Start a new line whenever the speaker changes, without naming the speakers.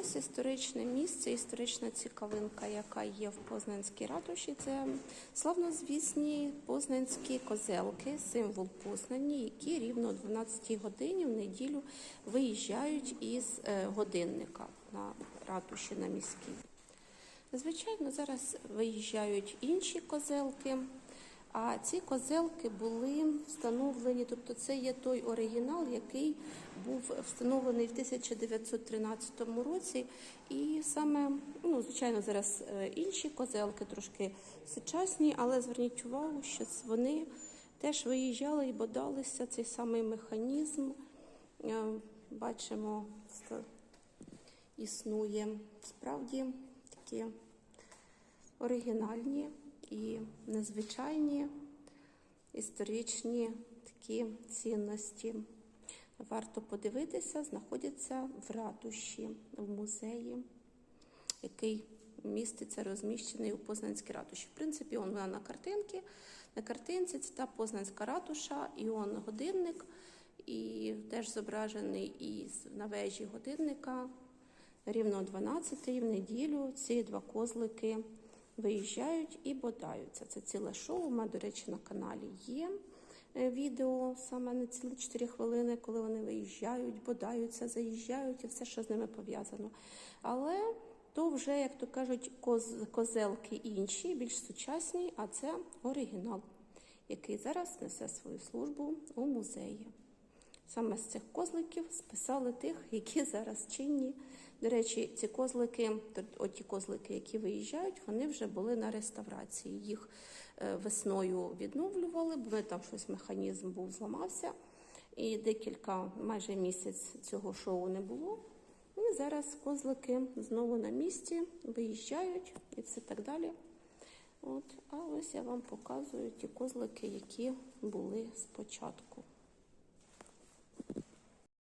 ось історичне місце, історична цікавинка, яка є в Познанській ратуші. Це славнозвісні познанські козелки, символ Познані, які рівно о 12 годині в неділю виїжджають із е, годинника на ратуші на міській. Звичайно, зараз виїжджають інші козелки. А ці козелки були встановлені, тобто це є той оригінал, який був встановлений в 1913 році. І саме, ну, звичайно, зараз е, інші козелки трошки сучасні, але зверніть увагу, що вони теж виїжджали і бодалися цей самий механізм. Е, Бачимо, існує справді такі оригінальні і незвичайні історичні такі цінності. Варто подивитися, знаходяться в ратуші, в музеї, який міститься розміщений у Познанській ратуші. В принципі, он вона на картинці. На картинці це та Познанська ратуша, і он годинник, і теж зображений і на вежі годинника. Рівно о 12 в неділю ці два козлики виїжджають і бодаються. Це ціле шоу. У мене, до речі, на каналі є е, відео саме на цілі 4 хвилини, коли вони виїжджають, бодаються, заїжджають і все, що з ними пов'язано. Але то вже, як то кажуть, коз, козелки інші, більш сучасні, а це оригінал, який зараз несе свою службу у музеї. Саме з цих козликів списали тих, які зараз чинні. До речі, ці козлики, оті козлики, які виїжджають, вони вже були на реставрації. Їх е, весною відновлювали, бо там щось механізм був зламався. І декілька, майже місяць цього шоу не було. І зараз козлики знову на місці, виїжджають і все так далі. От, а ось я вам показую ті козлики, які були спочатку.